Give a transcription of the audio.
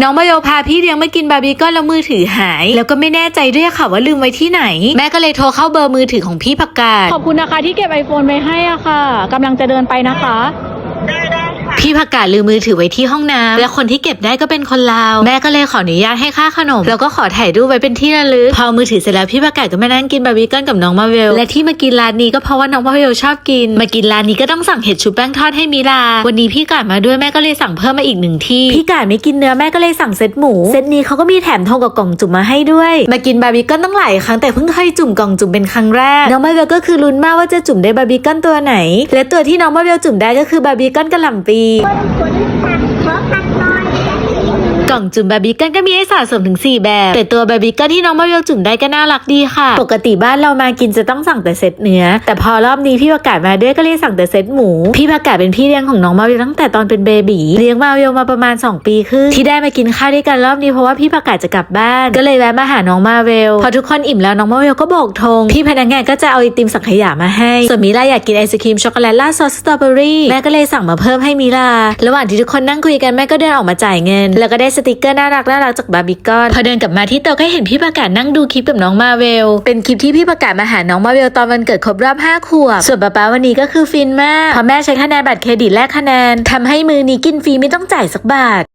น้องมาโยพาพี่เลี้ยงมากินบาร์บีคอนแล้วมือถือหาย แล้วก็ไม่แน่ใจด้วยค่ะว่าลืมไว้ที่ไหน แม่ก็เลยโทรเข้าเบอร์มือถือของพี่ผักกาดขอบคุณนะคะที่เก็บไอโฟนไว้ให้อะค่ะกำลังจะเดินไปนะคะ พี่ผักกาดลืมมือถือไว้ที่ห้องน้ำและคนที่เก็บได้ก็เป็นคนลาวแม่ก็เลยขออนุญาตให้ค่าขนม แล้วก็ขอถ่ายรูปไว้เป็นที่ระลึกพอมือถือเสร็จแล้วพี่ผักกาดก็มานั่งกินบาร์บีคอนกับน้องมาเวลและที่มากินร้านนี้ก็เพราะว่าน้องมาเวลชอบกิน มากินร้านนี้ก็ต้องสั่งเห็ดชุบแป้งทอดให้มิลา วันนี้พี่กาดมาด้วยแม่ก็เลยสั่งเพิ่มมาอีกหนึ่งที่พี่กาดไม่กินเนื้อแม่ก็เลยสั่งเซตหมูเซตนี้เขาก็มีแถมทองกับกล่องจุ่มมาให้ด้วย มากินบาร์บีคอนต้งหลายครั้งแต่เพิ่งเคยจุ่มกล่องจุ่มเป็นครั้งแรกน้องมาเวลก็คือลุ้นมากว่าจะจุ่มได้บาร์บีคอนตัวไหน และตัวที่น้องมาเวลจุ่มได้ก็คือบาร์บีคอนกะหล่ำปีคนสั่งขอผักหน่อย กล่องจุ่มบาร์บีกันก็มีให้สะสมถึง 4 แบบ แต่ตัวบาร์บีกันที่น้องมาเวลจุ่มได้ก็น่ารักดีค่ะ ปกติบ้านเรามากินจะต้องสั่งแต่เซตเนื้อ แต่พอรอบนี้พี่ประกาศมาด้วยก็เลยสั่งแต่เซตหมู พี่ประกาศเป็นพี่เลี้ยงของน้องมาเวลตั้งแต่ตอนเป็นเบบีเลี้ยงมาเวลมาประมาณ 2 ปีครึ่งที่ได้มากินข้าวด้วยกันรอบนี้เพราะว่าพี่ประกาศจะกลับบ้าน ก็เลยแวะมาหาน้องมาเวลพอทุกคนอิ่มแล้วน้องมาเวลก็โบกธงพี่พนักงานก็จะเอาไอติมสังขยามาให้ส่วนมิลาอยากกินไอศครีมช็อกโกแลตราดซอสสตรอเบอรี่แม่ก็เลยสั่งมาเพิ่มให้มิลาระหว่างที่ทุกคนนั่งคุยกันแม่ก็เดินออกมาจ่ายเงิน แล้วก็ได้สติกเกอร์น่ารักน่ารักจากบาร์บีคอนพอเดินกลับมาที่โต๊ะก็เห็นพี่ประกาศนั่งดูคลิปกับน้องมาเวล เป็นคลิปที่พี่ประกาศมาหาน้องมาเวลตอนวันเกิดครบรอบ5ขวบ ส่วนป๊าป๊าวันนี้ก็คือฟินมากเพราะแม่ใช้คะแนนบัตรเครดิตแลกคะแนนทำให้มือนี้กินฟรีไม่ต้องจ่ายสักบาท